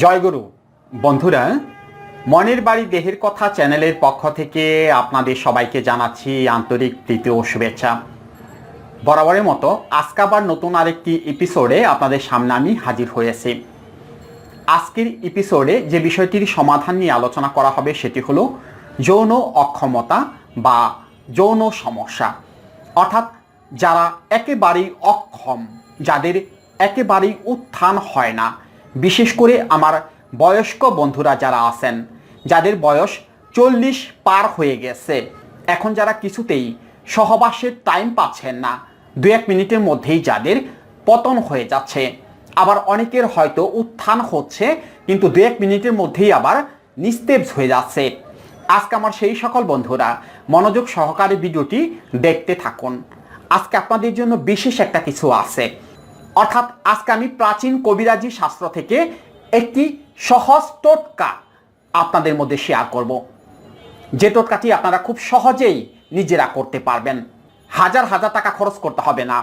জয়গুরু বন্ধুরা, মনের বাড়ি দেহের কথা চ্যানেলের পক্ষ থেকে আপনাদের সবাইকে জানাচ্ছি আন্তরিক প্রীতি ও শুভেচ্ছা। বরাবরের মতো আজকে আবার নতুন আরেকটি এপিসোডে আপনাদের সামনে আমি হাজির হয়েছি। আজকের এপিসোডে যে বিষয়টির সমাধান নিয়ে আলোচনা করা হবে সেটি হলো যৌন অক্ষমতা বা যৌন সমস্যা। অর্থাৎ যারা একেবারেই অক্ষম, যাদের একেবারেই উত্থান হয় না বিশেষ করে আমার বয়স্ক বন্ধুরা যারা আছেন, যাদের বয়স চল্লিশ পার হয়ে গেছে, এখন যারা কিছুতেই সহবাসের টাইম পাচ্ছেন না, দু এক মিনিটের মধ্যেই যাদের পতন হয়ে যাচ্ছে। আবার অনেকের হয়তো উত্থান হচ্ছে, কিন্তু দু এক মিনিটের মধ্যেই আবার নিস্তেজ হয়ে যাচ্ছে। আজকে আমার সেই সকল বন্ধুরা, মনোযোগ সহকারে ভিডিওটি দেখতে থাকুন। আজকে আপনাদের জন্য বিশেষ একটা কিছু আছে। অর্থাৎ আজকে আমি প্রাচীন কবিরাজি শাস্ত্র থেকে একটি সহজ টোটকা আপনাদের মধ্যে শেয়ার করব। যে টোটকাটি আপনারা খুব সহজেই নিজেরা করতে পারবেন। হাজার হাজার টাকা খরচ করতে হবে না।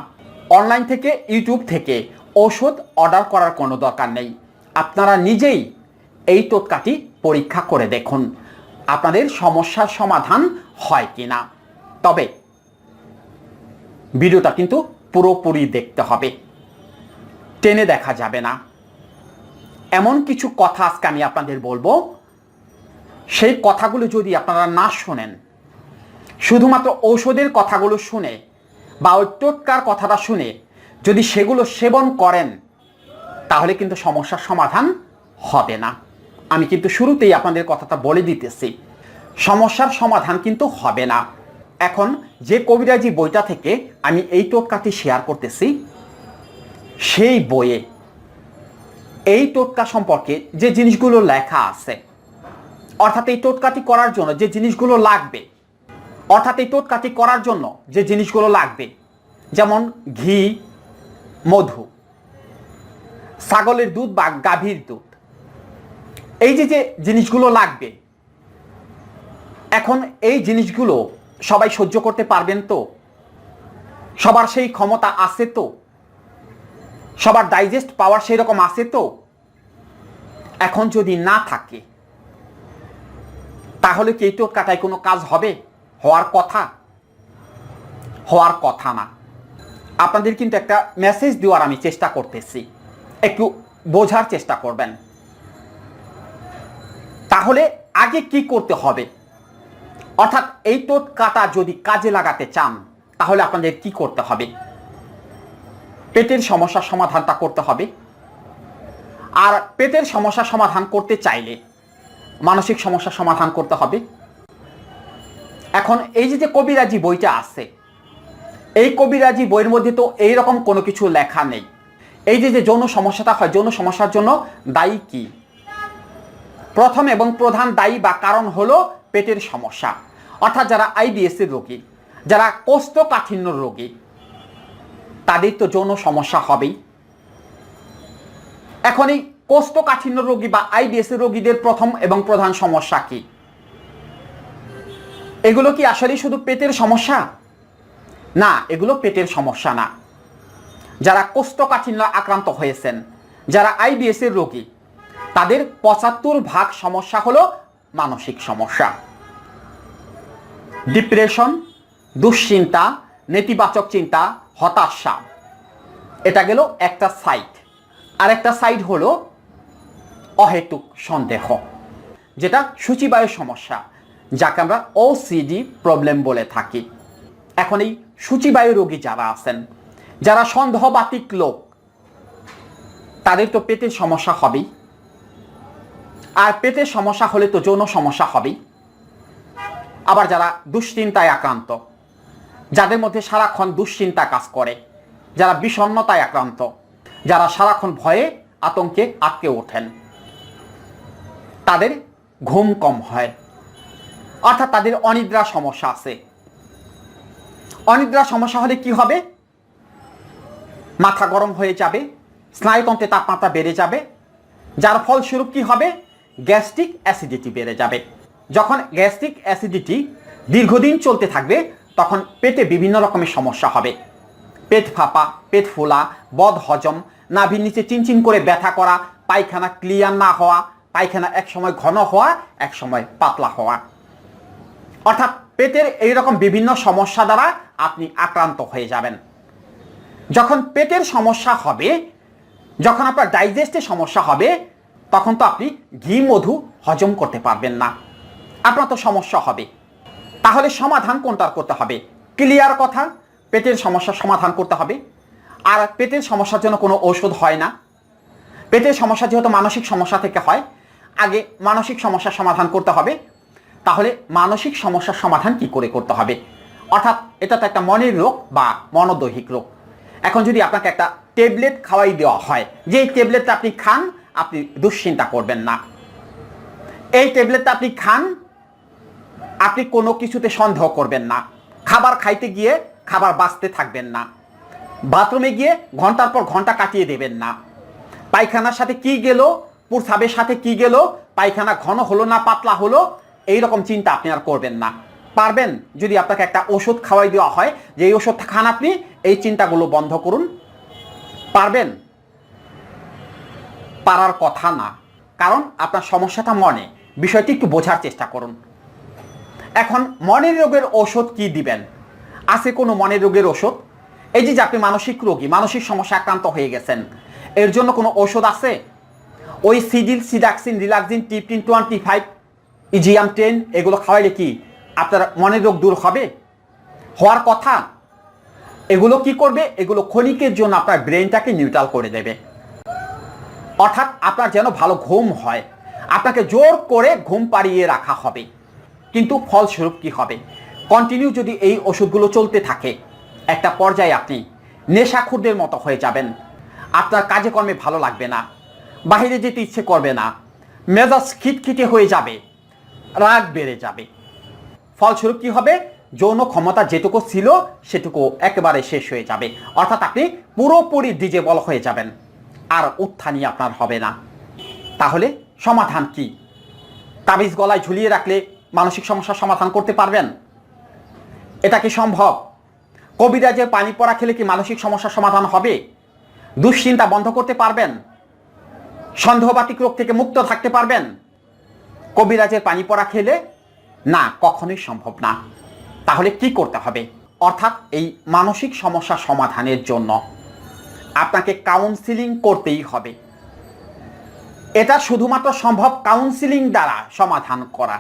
অনলাইন থেকে, ইউটিউব থেকে ওষুধ অর্ডার করার কোনো দরকার নেই। আপনারা নিজেই এই টোটকাটি পরীক্ষা করে দেখুন, আপনাদের সমস্যার সমাধান হয় কি না তবে ভিডিওটা কিন্তু পুরোপুরি দেখতে হবে। টেনে দেখা যাবে না। এমন কিছু কথা আজকে আমি আপনাদের বলব। সেই কথাগুলো যদি আপনারা না শোনেন, শুধুমাত্র ঔষধের কথাগুলো শুনে বা ওই টোটকার কথাটা শুনে যদি সেগুলো সেবন করেন, তাহলে কিন্তু সমস্যার সমাধান হবে না। আমি কিন্তু শুরুতেই আপনাদের কথাটা বলে দিতেছি, সমস্যার সমাধান কিন্তু হবে না। এখন যে কবিরাজি বইটা থেকে আমি এই টোটকাটি শেয়ার করতেছি সেই বইয়ে এই টোটকা সম্পর্কে যে জিনিসগুলো লেখা আছে, অর্থাৎ এই টোটকাটি করার জন্য যে জিনিসগুলো লাগবে, অর্থাৎ এই টোটকাটি করার জন্য যে জিনিসগুলো লাগবে, যেমন ঘি, মধু, ছাগলের দুধ বা গাভীর দুধ, এই যে যে জিনিসগুলো লাগবে, এখন এই জিনিসগুলো সবাই সহ্য করতে পারবেন তো? সবার সেই ক্ষমতা আছে তো? সবার ডাইজেস্ট পাওয়ার সেই রকম আছে তো? এখন যদি না থাকে, তাহলে কি এই টোটকাটায় কোনো কাজ হবে? হওয়ার কথা? হওয়ার কথা না। আপনাদের কিন্তু একটা মেসেজ দেওয়ার আমি চেষ্টা করতেছি। একটু বোঝার চেষ্টা করবেন। তাহলে আগে কি করতে হবে? অর্থাৎ এই টোটকাটা যদি কাজে লাগাতে চান, তাহলে আপনাদের কি করতে হবে? পেটের সমস্যার সমাধানটা করতে হবে। আর পেটের সমস্যা সমাধান করতে চাইলে মানসিক সমস্যার সমাধান করতে হবে। এখন এই যে যে কবিরাজি বইটা আছে, এই কবিরাজি বইয়ের মধ্যে তো এই রকম কোনো কিছু লেখা নেই। এই যে যে যৌন সমস্যাটা হয়, যৌন সমস্যার জন্য দায়ী কি? প্রথম এবং প্রধান দায়ী বা কারণ হলো পেটের সমস্যা। অর্থাৎ যারা আইবিএস এর রোগী, যারা কোষ্ঠকাঠিন্য রোগী তাদের তো যৌন সমস্যা হবেই। এখন এই কোষ্ঠকাঠিন্য রোগী বা আইবিএস রোগীদের প্রথম এবং প্রধান সমস্যা কি? এগুলো কি আসলে শুধু পেটের সমস্যা? না, এগুলো পেটের সমস্যা না। যারা কোষ্ঠকাঠিন্য আক্রান্ত হয়েছেন, যারা আইবিএস এর রোগী, তাদের পঁচাত্তর ভাগ সমস্যা হলো মানসিক সমস্যা। ডিপ্রেশন, দুশ্চিন্তা নেতিবাচক চিন্তা, হতাশা। এটা গেল একটা সাইড আর একটা সাইড হলো অহেতুক সন্দেহ, যেটা সূচিবায়ু সমস্যা, যাকে আমরা ওসিডি প্রবলেম বলে থাকি। এখন এই সূচিবায়ু রোগী যারা আছেন, যারা সন্দেহবাতিক লোক, তাদের তো পেটের সমস্যা হবেই। আর পেটের সমস্যা হলে তো যৌন সমস্যা হবেই। আবার যারা দুশ্চিন্তায় আক্রান্ত যাদের মধ্যে সারাক্ষণ দুশ্চিন্তা কাজ করে, যারা বিষণ্নতায় আক্রান্ত, যারা সারাক্ষণ ভয়ে আতঙ্কে আটকে ওঠেন। তাদের ঘুম কম হয়, অর্থাৎ তাদের অনিদ্রা সমস্যা আছে। অনিদ্রা সমস্যা হলে কি হবে? মাথা গরম হয়ে যাবে, স্নায়ুতন্ত্রে তাপমাত্রা বেড়ে যাবে, যার ফলস্বরূপ কি হবে? গ্যাস্ট্রিক অ্যাসিডিটি বেড়ে যাবে। যখন গ্যাস্ট্রিক অ্যাসিডিটি দীর্ঘদিন চলতে থাকবে তখন পেটে বিভিন্ন রকমের সমস্যা হবে। পেট ফাঁপা, পেট ফোলা, বদ হজম, নাভির নিচে চিনচিন করে ব্যথা করা, পায়খানা ক্লিয়ার না হওয়া, পায়খানা এক সময় ঘন হওয়া এক সময় পাতলা হওয়া। অর্থাৎ পেটের এই রকম বিভিন্ন সমস্যা দ্বারা আপনি আক্রান্ত হয়ে যাবেন। যখন পেটের সমস্যা হবে, যখন আপনার ডাইজেস্টের সমস্যা হবে, তখন তো আপনি ঘি, মধু হজম করতে পারবেন না। আপনার তো সমস্যা হবে। তাহলে সমাধান কোনটার করতে হবে? ক্লিয়ার কথা, পেটের সমস্যার সমাধান করতে হবে। আর পেটের সমস্যার জন্য কোনো ঔষধ হয় না। পেটের সমস্যা যেহেতু মানসিক সমস্যা থেকে হয়, আগে মানসিক সমস্যার সমাধান করতে হবে। তাহলে মানসিক সমস্যার সমাধান কি করে করতে হবে? অর্থাৎ এটা তো একটা মনের রোগ বা মনোদৈহিক রোগ। এখন যদি আপনাকে একটা ট্যাবলেট খাওয়াই দেওয়া হয় যে ট্যাবলেটটা আপনি খান, আপনি দুশ্চিন্তা করবেন না। এই ট্যাবলেটটা আপনি খান আপনি কোনো কিছুতে সন্দেহ করবেন না। খাবার খাইতে গিয়ে খাবার বাঁচতে থাকবেন না। বাথরুমে গিয়ে ঘণ্টার পর ঘণ্টা কাটিয়ে দেবেন না। পায়খানার সাথে কি গেল, প্রসাবের সাথে কি গেল, পায়খানা ঘন হলো না পাতলা হলো এই রকম চিন্তা আপনি আর করবেন না। পারবেন যদি আপনাকে একটা ওষুধ খাওয়াই দেওয়া হয়, যে এই ওষুধটা খান আপনি, এই চিন্তাগুলো বন্ধ করুন। পারবেন? পারার কথা না। কারণ আপনার সমস্যাটা মনে। বিষয়টি একটু বোঝার চেষ্টা করুন। এখন মনের রোগের ওষুধ কি দিবেন? আছে কোনো মনের রোগের ওষুধ এই যে আপনি মানসিক রোগী, মানসিক সমস্যা আক্রান্ত হয়ে গেছেন, এর জন্য কোনো ওষুধ আছে? ওই সিডিল সিডাক্সিন, রিলাক্সিন, টিপটিন, টোয়েন্টি ফাইভ, ইজিয়াম টেন, এগুলো খাওয়াইলে কি আপনার মনের রোগ দূর হবে? হওয়ার কথা, এগুলো কি করবে? এগুলো ক্ষণিকের জন্য আপনার ব্রেনটাকে নিউট্রাল করে দেবে। অর্থাৎ আপনার যেন ভালো ঘুম হয়, আপনাকে জোর করে ঘুম পাড়িয়ে রাখা হবে। কিন্তু ফলস্বরূপ কি হবে? কন্টিনিউ যদি এই ওষুধগুলো চলতে থাকে, একটা পর্যায়ে আপনি নেশাখুরদের মতো হয়ে যাবেন। আপনার কাজে কর্মে ভালো লাগবে না বাইরে যেতে ইচ্ছে করবে না, মেজাজ খিটখিটে হয়ে যাবে, রাগ বেড়ে যাবে। ফলস্বরূপ কি হবে? যৌন ক্ষমতা যেটুকু ছিল, সেটুকু একেবারে শেষ হয়ে যাবে। অর্থাৎ আপনি পুরোপুরি ডিজেবল হয়ে যাবেন, আর উত্থানই আপনার হবে না। তাহলে সমাধান কি? তাবিজ গলায় ঝুলিয়ে রাখলে মানসিক সমস্যার সমাধান করতে পারবেন? এটা কি সম্ভব? কবিরাজের পানি পড়া খেলে কি মানসিক সমস্যার সমাধান হবে? দুশ্চিন্তা বন্ধ করতে পারবেন? সন্দেহবাতিক রোগ থেকে মুক্ত থাকতে পারবেন? কবিরাজের পানি পড়া খেলে না, কখনোই সম্ভব না। তাহলে কি করতে হবে? অর্থাৎ এই মানসিক সমস্যা সমাধানের জন্য আপনাকে কাউন্সিলিং করতেই হবে। এটা শুধুমাত্র সম্ভব কাউন্সিলিং দ্বারা সমাধান করা।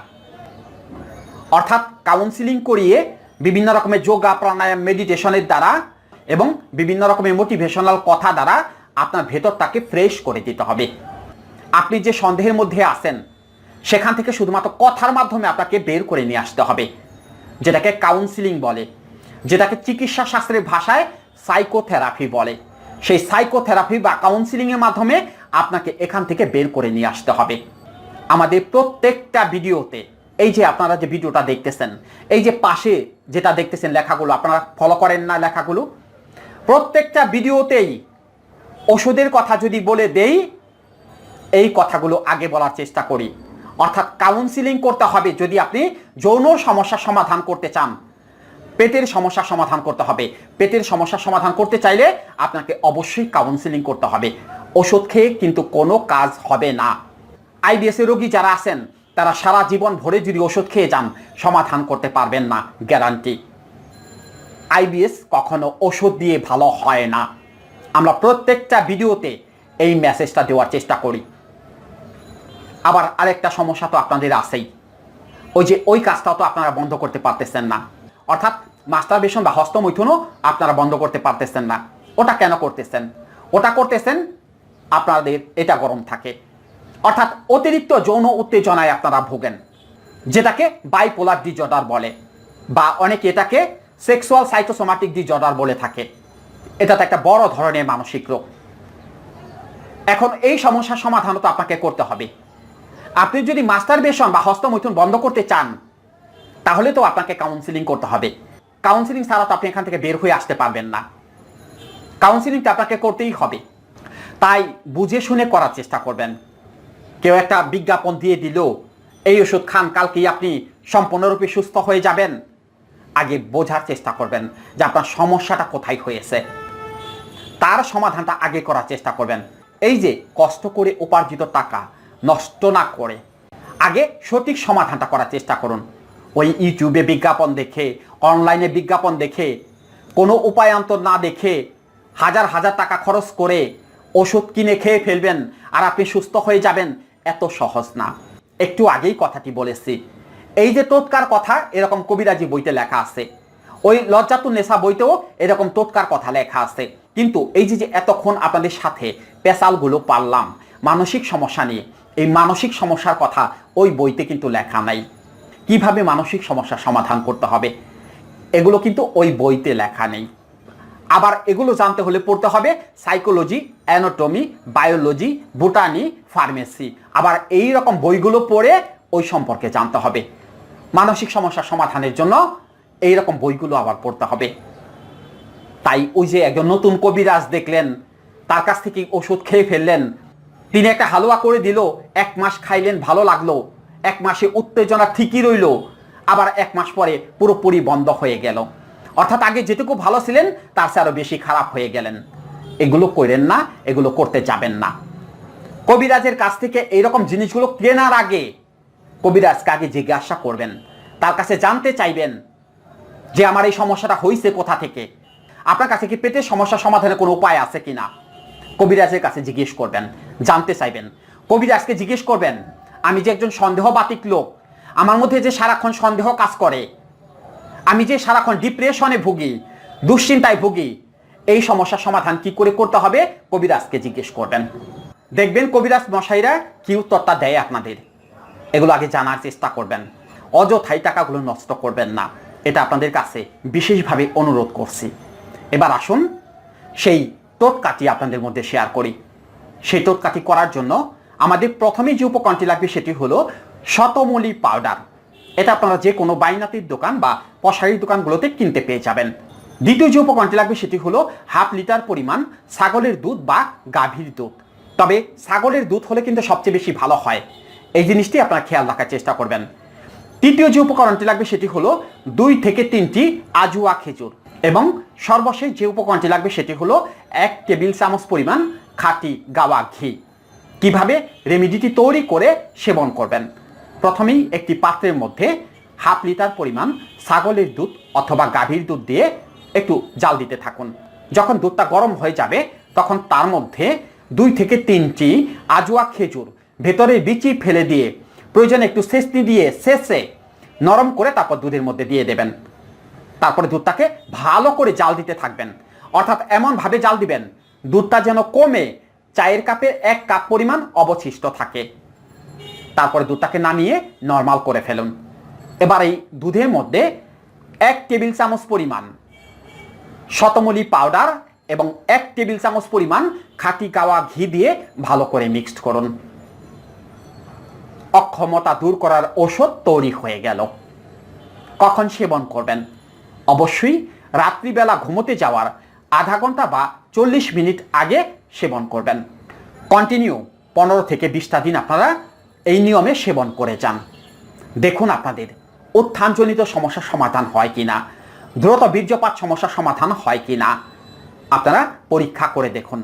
অর্থাৎ কাউন্সিলিং করিয়ে বিভিন্ন রকমের যোগা, প্রাণায়াম মেডিটেশনের দ্বারা এবং বিভিন্ন রকমের মোটিভেশনাল কথা দ্বারা আপনার ভেতরটাকে ফ্রেশ করে দিতে হবে। আপনি যে সন্দেহের মধ্যে আছেন, সেখান থেকে শুধুমাত্র কথার মাধ্যমে আপনাকে বের করে নিয়ে আসতে হবে, যেটাকে কাউন্সিলিং বলে, যেটাকে চিকিৎসা শাস্ত্রের ভাষায় সাইকোথেরাপি বলে। সেই সাইকোথেরাপি বা কাউন্সিলিংয়ের মাধ্যমে আপনাকে এখান থেকে বের করে নিয়ে আসতে হবে। আমাদের প্রত্যেকটা ভিডিওতে এই যে আপনারা যে ভিডিওটা দেখতেছেন, এই যে পাশে যেটা দেখতেছেন লেখাগুলো, আপনারা ফলো করেন না লেখাগুলো? প্রত্যেকটা ভিডিওতেই ওষুধের কথা যদি বলে দেই, এই কথাগুলো আগে বলার চেষ্টা করি। অর্থাৎ কাউন্সিলিং করতে হবে যদি আপনি যৌন সমস্যার সমাধান করতে চান। পেটের সমস্যার সমাধান করতে হবে। পেটের সমস্যার সমাধান করতে চাইলে আপনাকে অবশ্যই কাউন্সিলিং করতে হবে। ওষুধ খেয়ে কিন্তু কোনো কাজ হবে না। আইবিএসের রোগী যারা আছেন তারা সারা জীবন ভরে যদি ওষুধ খেয়ে যান, সমাধান করতে পারবেন না, গ্যারান্টি। আইবিএস কখনো ওষুধ দিয়ে ভালো হয় না। আমরা প্রত্যেকটা ভিডিওতে এই মেসেজটা দেওয়ার চেষ্টা করি। আবার আরেকটা সমস্যা তো আপনাদের আছেই। ওই যে ওই কাজটাও তো আপনারা বন্ধ করতে পারতেছেন না। অর্থাৎ মাস্টারবেশন বা হস্তমৈথুনও আপনারা বন্ধ করতে পারতেছেন না। ওটা কেন করতেছেন? ওটা করতেছেন, আপনাদের এটা গরম থাকে। অর্থাৎ অতিরিক্ত যৌন উত্তেজনায় আপনারা ভোগেন, যেটাকে বাইপোলার ডিজর্ডার বলে, বা অনেকে এটাকে সেক্সুয়াল সাইকোসোমাটিক ডিজর্ডার বলে থাকে। এটা তো একটা বড় ধরনের মানসিক রোগ। এখন এই সমস্যার সমাধান তো আপনাকে করতে হবে। আপনি যদি মাস্টারবেশন বা হস্তমৈথুন বন্ধ করতে চান, তাহলে তো আপনাকে কাউন্সিলিং করতে হবে। কাউন্সিলিং ছাড়া তো আপনি এখান থেকে বের হয়ে আসতে পারবেন না। কাউন্সিলিংটা আপনাকে করতেই হবে। তাই বুঝে শুনে করার চেষ্টা করবেন। কেউ একটা বিজ্ঞাপন দিয়ে দিল, এই ওষুধ খান কালকেই আপনি সম্পূর্ণরূপে সুস্থ হয়ে যাবেন। আগে বোঝার চেষ্টা করবেন যে আপনার সমস্যাটা কোথায় হয়েছে। তার সমাধানটা আগে করার চেষ্টা করবেন। এই যে কষ্ট করে উপার্জিত টাকা নষ্ট না করে, আগে সঠিক সমাধানটা করার চেষ্টা করুন। ওই ইউটিউবে বিজ্ঞাপন দেখে, অনলাইনে বিজ্ঞাপন দেখে, কোনো উপায়ান্তর না দেখে, হাজার হাজার টাকা খরচ করে ওষুধ কিনে খেয়ে ফেলবেন আর আপনি সুস্থ হয়ে যাবেন। এত সহজ না। একটু আগেই কথাটি বলেছি। এই যে টোটকার কথা, এরকম কবিরাজি বইতে লেখা আছে। ওই লজ্জাতু নেশা বইতেও এরকম টোটকার কথা লেখা আছে। কিন্তু এই যে এতক্ষণ আপনাদের সাথে পেশালগুলো পারলাম, মানসিক সমস্যা নিয়ে, এই মানসিক সমস্যার কথা ওই বইতে কিন্তু লেখা নাই। কীভাবে মানসিক সমস্যার সমাধান করতে হবে? এগুলো কিন্তু ওই বইতে লেখা নেই। আবার এগুলো জানতে হলে পড়তে হবে psychology, anatomy, biology, botany pharmacy. আবার এই রকম বইগুলো পড়ে ওই সম্পর্কে জানতে হবে। মানসিক সমস্যা সমাধানের জন্য এই রকম বইগুলো আবার পড়তে হবে। তাই ওই যে একজন নতুন কবিরাজ দেখলেন, তার কাছ থেকে ওষুধ খেয়ে ফেললেন। তিনি একটা হালুয়া করে দিল, এক মাস খাইলেন, ভালো লাগল। এক মাসে উত্তেজনা ঠিকই রইল। আবার এক মাস পরে পুরোপুরি বন্ধ হয়ে গেল। অর্থাৎ আগে যেটুকু ভালো ছিলেন, তার চেয়ে আরও বেশি খারাপ হয়ে গেলেন। এগুলো করেন না, এগুলো করতে যাবেন না। কবিরাজের কাছ থেকে এইরকম জিনিসগুলো কেনার আগে কবিরাজকে আগে জিজ্ঞাসা করবেন? তার কাছে জানতে চাইবেন যে আমার এই সমস্যাটা হয়েছে কোথা থেকে? আপনার কাছে কি পেটের সমস্যা সমাধানের কোনো উপায় আছে কিনা? কবিরাজের কাছে জিজ্ঞেস করবেন, জানতে চাইবেন। কবিরাজকে জিজ্ঞেস করবেন, আমি যে একজন সন্দেহবাতিক লোক, আমার মধ্যে যে সারাক্ষণ সন্দেহ কাজ করে, আমি যে সারাক্ষণ ডিপ্রেশনে ভুগি, দুশ্চিন্তায় ভুগি, এই সমস্যার সমাধান কি করে করতে হবে? কবিরাজকে জিজ্ঞেস করবেন। দেখবেন কবিরাজ মশাইরা কি উত্তরটা দেয় আপনাদের? এগুলো আগে জানার চেষ্টা করবেন। অযথাই টাকাগুলো নষ্ট করবেন না। এটা আপনাদের কাছে বিশেষভাবে অনুরোধ করছি। এবার আসুন, সেই টোটকাটি আপনাদের মধ্যে শেয়ার করি। সেই টোটকাটি করার জন্য আমাদের প্রথমেই যে উপকরণটি লাগবে সেটি হলো শতমূলী পাউডার। এটা আপনারা যে কোনো বাইনাতির দোকান বা পশারির দোকানগুলোতে কিনতে পেয়ে যাবেন। দ্বিতীয় যে উপকরণটি লাগবে সেটি হলো হাফ লিটার পরিমাণ ছাগলের দুধ বা গাভীর দুধ। তবে ছাগলের দুধ হলে কিন্তু সবচেয়ে বেশি ভালো হয়। এই জিনিসটি আপনারা খেয়াল রাখার চেষ্টা করবেন। তৃতীয় যে উপকরণটি লাগবে সেটি হলো দুই থেকে তিনটি আজুয়া খেজুর এবং সর্বশেষ যে উপকরণটি লাগবে সেটি হলো এক টেবিল চামচ পরিমাণ খাঁটি গাওয়া ঘি। কীভাবে রেমিডিটি তৈরি করে সেবন করবেন? প্রথমেই একটি পাত্রের মধ্যে হাফ লিটার পরিমাণ ছাগলের দুধ অথবা গাভীর দুধ দিয়ে একটু জাল দিতে থাকুন। যখন দুধটা গরম হয়ে যাবে, তখন তার মধ্যে দুই থেকে তিনটি আজুয়া খেজুর ভেতরে বিচি ফেলে দিয়ে প্রয়োজনে একটু সেচনি দিয়ে শেষে নরম করে তারপর দুধের মধ্যে দিয়ে দেবেন। তারপরে দুধটাকে ভালো করে জাল দিতে থাকবেন। অর্থাৎ এমনভাবে জাল দিবেন, দুধটা যেন কমে, চায়ের কাপে এক কাপ পরিমাণ অবশিষ্ট থাকে। তারপরে দুধটাকে নামিয়ে নর্মাল করে ফেলুন। এবার এই দুধের মধ্যে এক টেবিল চামচ পরিমাণ শতমূলী পাউডার এবং এক টেবিল চামচ পরিমাণ খাঁটি গাওয়া ঘি দিয়ে ভালো করে মিক্সড করুন। অক্ষমতা দূর করার ওষুধ তৈরি হয়ে গেল। কখন সেবন করবেন? অবশ্যই রাত্রিবেলা ঘুমোতে যাওয়ার আধা ঘণ্টা বা চল্লিশ মিনিট আগে সেবন করবেন। কন্টিনিউ পনেরো থেকে বিশটা দিন আপনারা এই নিয়মে সেবন করে যান। দেখুন আপনাদের উত্থানজনিত সমস্যার সমাধান হয় কিনা, দ্রুত বীর্যপাত সমস্যার সমাধান হয় কিনা আপনারা পরীক্ষা করে দেখুন।